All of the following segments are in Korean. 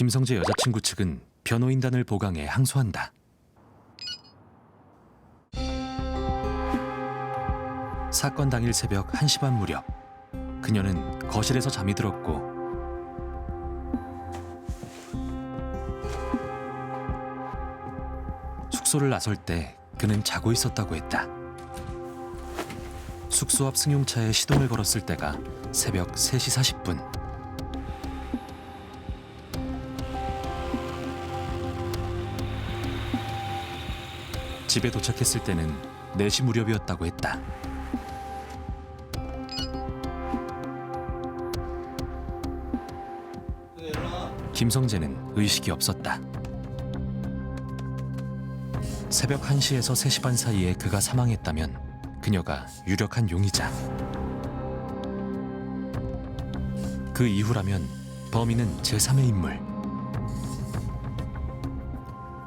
김성재 여자친구 측은 변호인단을 보강해 항소한다. 사건 당일 새벽 1시 반 무렵 그녀는 거실에서 잠이 들었고 숙소를 나설 때 그는 자고 있었다고 했다. 숙소 앞 승용차에 시동을 걸었을 때가 새벽 3시 40분. 집에 도착했을 때는 4시 무렵이었다고 했다. 김성재는 의식이 없었다. 새벽 1시에서 3시 반 사이에 그가 사망했다면 그녀가 유력한 용의자. 그 이후라면 범인은 제3의 인물.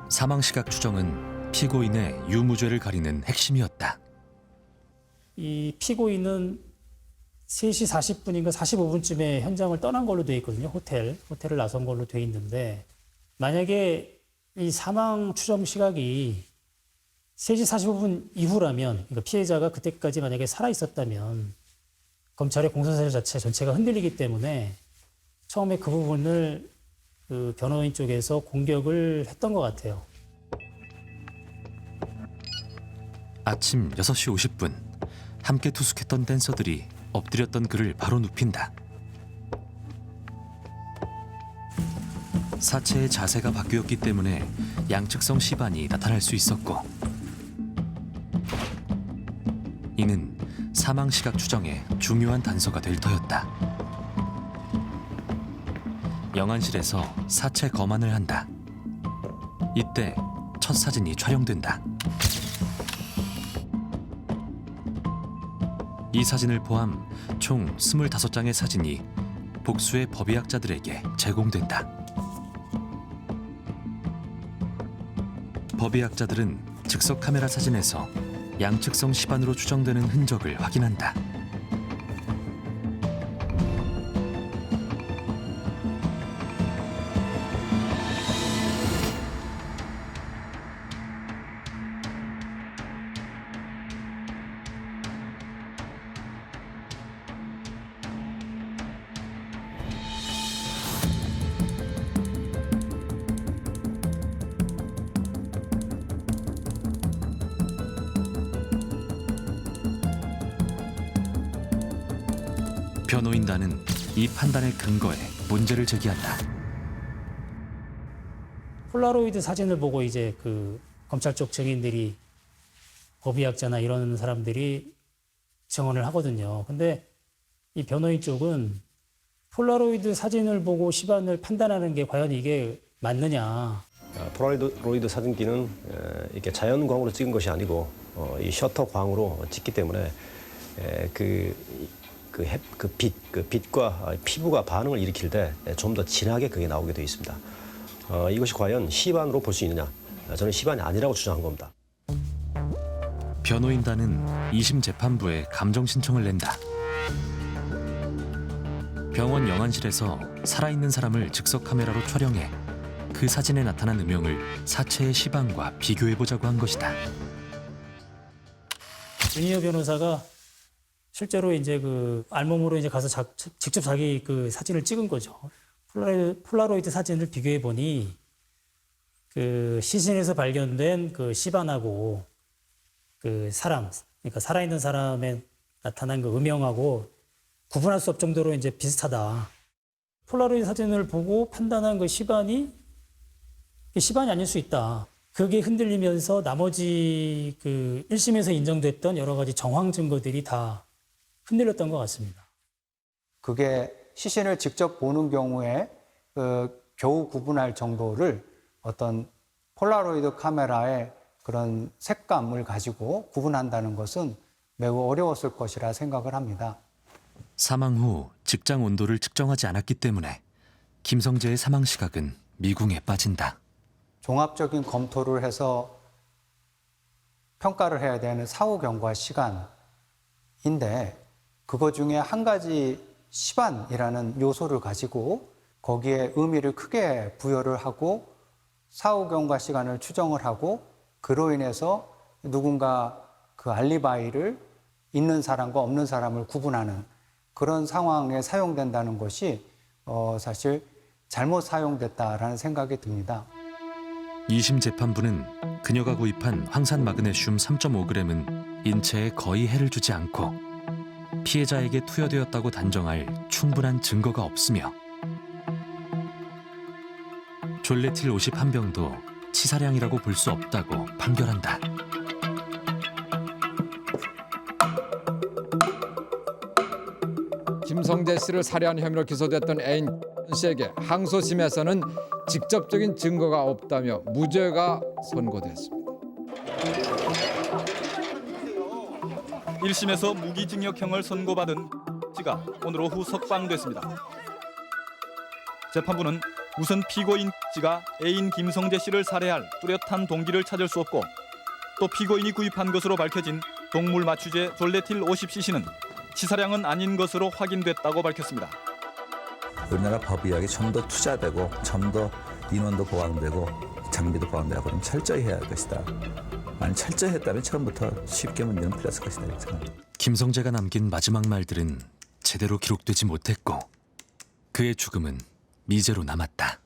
사망 시각 추정은 피고인의 유무죄를 가리는 핵심이었다. 이 피고인은 3시 40분인가 45분쯤에 현장을 떠난 걸로 돼 있거든요. 호텔, 호텔을 나선 걸로 돼 있는데 만약에 이 사망 추정 시각이 3시 45분 이후라면 그러니까 피해자가 그때까지 만약에 살아 있었다면 검찰의 공소사실 자체 전체가 흔들리기 때문에 처음에 그 부분을 그 변호인 쪽에서 공격을 했던 것 같아요. 아침 6시 50분 함께 투숙했던 댄서들이 엎드렸던 그를 바로 눕힌다. 사체의 자세가 바뀌었기 때문에 양측성 시반이 나타날 수 있었고 이는 사망 시각 추정에 중요한 단서가 될 터였다. 영안실에서 사체 검안을 한다. 이때 첫 사진이 촬영된다. 이 사진을 포함 총 25장의 사진이 복수의 법의학자들에게 제공된다. 법의학자들은 즉석 카메라 사진에서 양측성 시반으로 추정되는 흔적을 확인한다. 변호인단은 이 판단의 근거에 문제를 제기한다. 폴라로이드 사진을 보고 이제 그 검찰 쪽 증인들이 법의학자나 이런 사람들이 증언을 하거든요. 근데 이 변호인 쪽은 폴라로이드 사진을 보고 시반을 판단하는 게 과연 이게 맞느냐. 아, 폴라로이드 사진기는 에, 이렇게 자연광으로 찍은 것이 아니고 어, 이 셔터 광으로 찍기 때문에 에, 그, 그, 햇, 그 빛, 그 빛과 아, 피부가 반응을 일으킬 때 좀 더 진하게 그게 나오게 되어 있습니다. 어, 이것이 과연 시반으로 볼 수 있느냐? 아, 저는 시반이 아니라고 주장한 겁니다. 변호인단은 2심 재판부에 감정 신청을 낸다. 병원 영안실에서 살아있는 사람을 즉석 카메라로 촬영해 그 사진에 나타난 음영을 사체의 시반과 비교해보자고 한 것이다. 윤희호 변호사가 실제로 이제 그 알몸으로 이제 가서 자- 직접 자기 그 사진을 찍은 거죠. 폴라로이드, 폴라로이드 사진을 비교해 보니 그 시신에서 발견된 그 시반하고 그 사람, 그러니까 살아있는 사람에 나타난 그 음영하고 구분할 수 없을 정도로 이제 비슷하다. 폴라로이드 사진을 보고 판단한 그 시반이 이게 시반이 아닐 수 있다. 그게 흔들리면서 나머지 그 1심에서 인정됐던 여러 가지 정황 증거들이 다 흔들렸던 것 같습니다. 그게 시신을 직접 보는 경우에 그 겨우 구분할 정도를 어떤 폴라로이드 카메라의 그런 색감을 가지고 구분한다는 것은 매우 어려웠을 것이라 생각을 합니다. 사망 후 직장 온도를 측정하지 않았기 때문에 김성재의 사망 시각은 미궁에 빠진다. 종합적인 검토를 해서 평가를 해야 되는 사후 경과 시간인데 그거 중에 한 가지 시반이라는 요소를 가지고 거기에 의미를 크게 부여를 하고 사후 경과 시간을 추정을 하고 그로 인해서 누군가 그 알리바이를 있는 사람과 없는 사람을 구분하는 그런 상황에 사용된다는 것이 어, 사실 잘못 사용됐다라는 생각이 듭니다. 2심 재판부는 그녀가 구입한 황산 마그네슘 3.5g은 인체에 거의 해를 주지 않고 피해자에게 투여되었다고 단정할 충분한 증거가 없으며 졸레틸 51병도 치사량이라고 볼 수 없다고 판결한다. 김성재 씨를 살해한 혐의로 기소됐던 애인 씨에게 항소심에서는 직접적인 증거가 없다며 무죄가 선고됐습니다. 1심에서 무기징역형을 선고받은 씨가 오늘 오후 석방됐습니다. 재판부는 우선 피고인 씨가 애인 김성재 씨를 살해할 뚜렷한 동기를 찾을 수 없고 또 피고인이 구입한 것으로 밝혀진 동물 마취제 졸레틸 50cc는 치사량은 아닌 것으로 확인됐다고 밝혔습니다. 우리나라 법의학이 좀 더 투자되고 좀 더 인원도 보강되고 장비도 보강되고 그럼 철저히 해야 할 것이다. 만약 철저히 했다면 처음부터 쉽게 문제는 풀렸을 것이다. 이렇게 생각합니다. 김성재가 남긴 마지막 말들은 제대로 기록되지 못했고 그의 죽음은 미제로 남았다.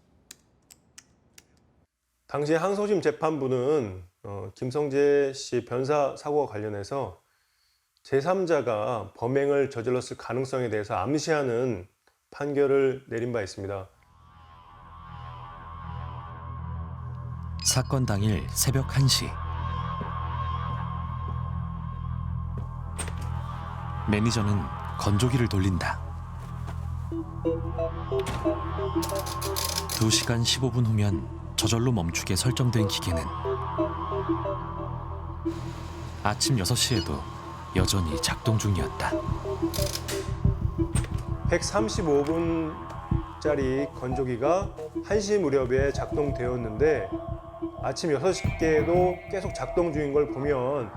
당시 항소심 재판부는 어, 김성재 씨 변사 사고와 관련해서 제3자가 범행을 저질렀을 가능성에 대해서 암시하는 판결을 내린 바 있습니다. 사건 당일 새벽 1시 매니저는 건조기를 돌린다. 2시간 15분 후면 저절로 멈추게 설정된 기계는 아침 6시에도 여전히 작동 중이었다. 135분짜리 건조기가 1시 무렵에 작동되었는데 아침 6시께도 계속 작동 중인 걸 보면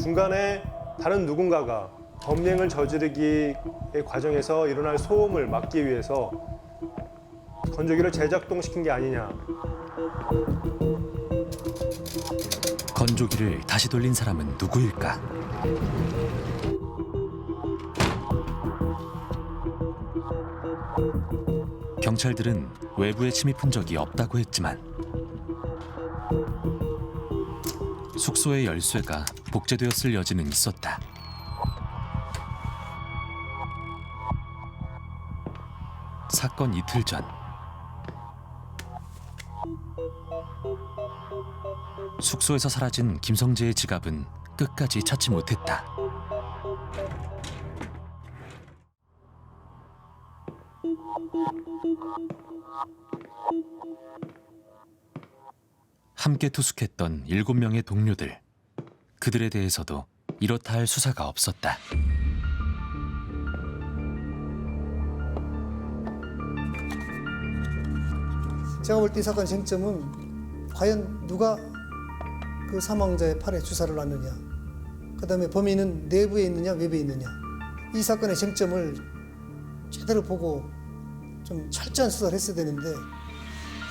중간에 다른 누군가가 범행을 저지르기의 과정에서 일어날 소음을 막기 위해서 건조기를 재작동시킨 게 아니냐 건조기를 다시 돌린 사람은 누구일까? 경찰들은 외부에 침입한 적이 없다고 했지만 숙소의 열쇠가 복제되었을 여지는 있었다. 사건 이틀 전 숙소에서 사라진 김성재의 지갑은 끝까지 찾지 못했다. 함께 투숙했던 일곱 명의 동료들. 그들에 대해서도 이렇다 할 수사가 없었다. 제가 볼 때 이 사건 쟁점은 과연 누가 그 사망자의 팔에 주사를 놨느냐, 그 다음에 범인은 내부에 있느냐, 외부에 있느냐. 이 사건의 쟁점을 제대로 보고 좀 철저한 수사를 했어야 되는데,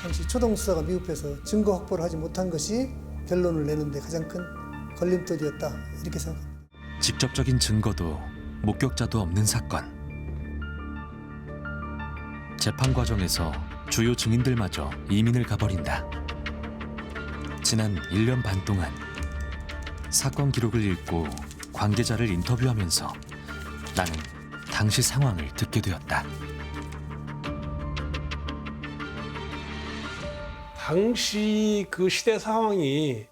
당시 초동 수사가 미흡해서 증거 확보를 하지 못한 것이 결론을 내는데 가장 큰 걸림돌이었다. 이렇게 생각합니다. 직접적인 증거도 목격자도 없는 사건. 재판 과정에서 주요 증인들마저 이민을 가버린다. 지난 1년 반 동안 사건 기록을 읽고 관계자를 인터뷰하면서 나는 당시 상황을 듣게 되었다. 당시 그 시대 상황이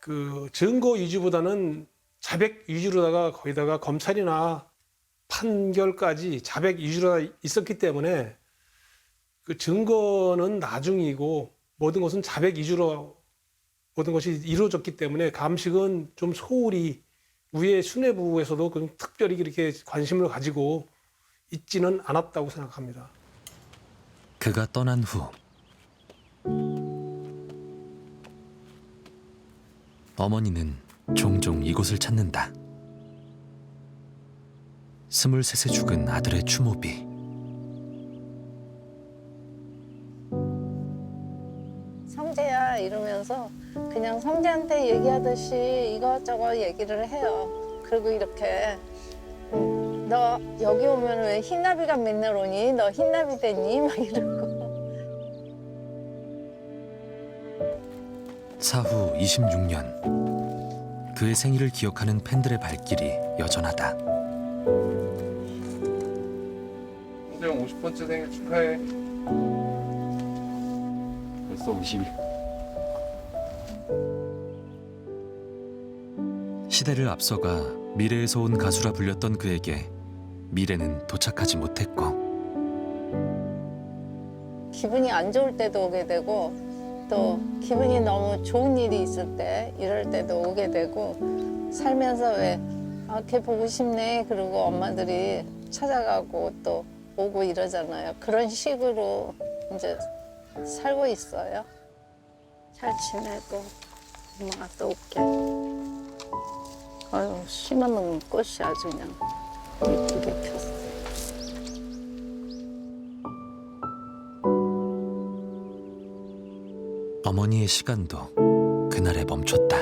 그 증거 위주보다는 자백 위주로다가 거기다가 검찰이나 판결까지 자백 위주로 있었기 때문에 그 증거는 나중이고 모든 것은 자백 위주로 모든 것이 이루어졌기 때문에 감식은 좀 소홀히 위에 수뇌부에서도 그 특별히 이렇게 관심을 가지고 있지는 않았다고 생각합니다. 그가 떠난 후 어머니는 종종 이곳을 찾는다. 스물셋에 죽은 아들의 추모비. 성재야 이러면서 그냥 성재한테 얘기하듯이 이것저것 얘기를 해요. 그리고 이렇게 음, 너 여기 오면 왜 흰나비가 맨날 오니? 너 흰나비 됐니? 막 이러고. 사후 26년 그의 생일을 기억하는 팬들의 발길이 여전하다. 성재형 50번째 생일 축하해. 벌써 50일. 시대를 앞서가 미래에서 온 가수라 불렸던 그에게 미래는 도착하지 못했고 기분이 안 좋을 때도 오게 되고 또 기분이 너무 좋은 일이 있을 때 이럴 때도 오게 되고 살면서 왜 아, 걔 보고 싶네 그러고 엄마들이 찾아가고 또 오고 이러잖아요. 그런 식으로 이제 살고 있어요. 잘 지내고 엄마가 또 올게. 아유 심어놓은 꽃이 아주 그냥 예쁘게 폈 어. 어머니의 시간도 그날에 멈췄다.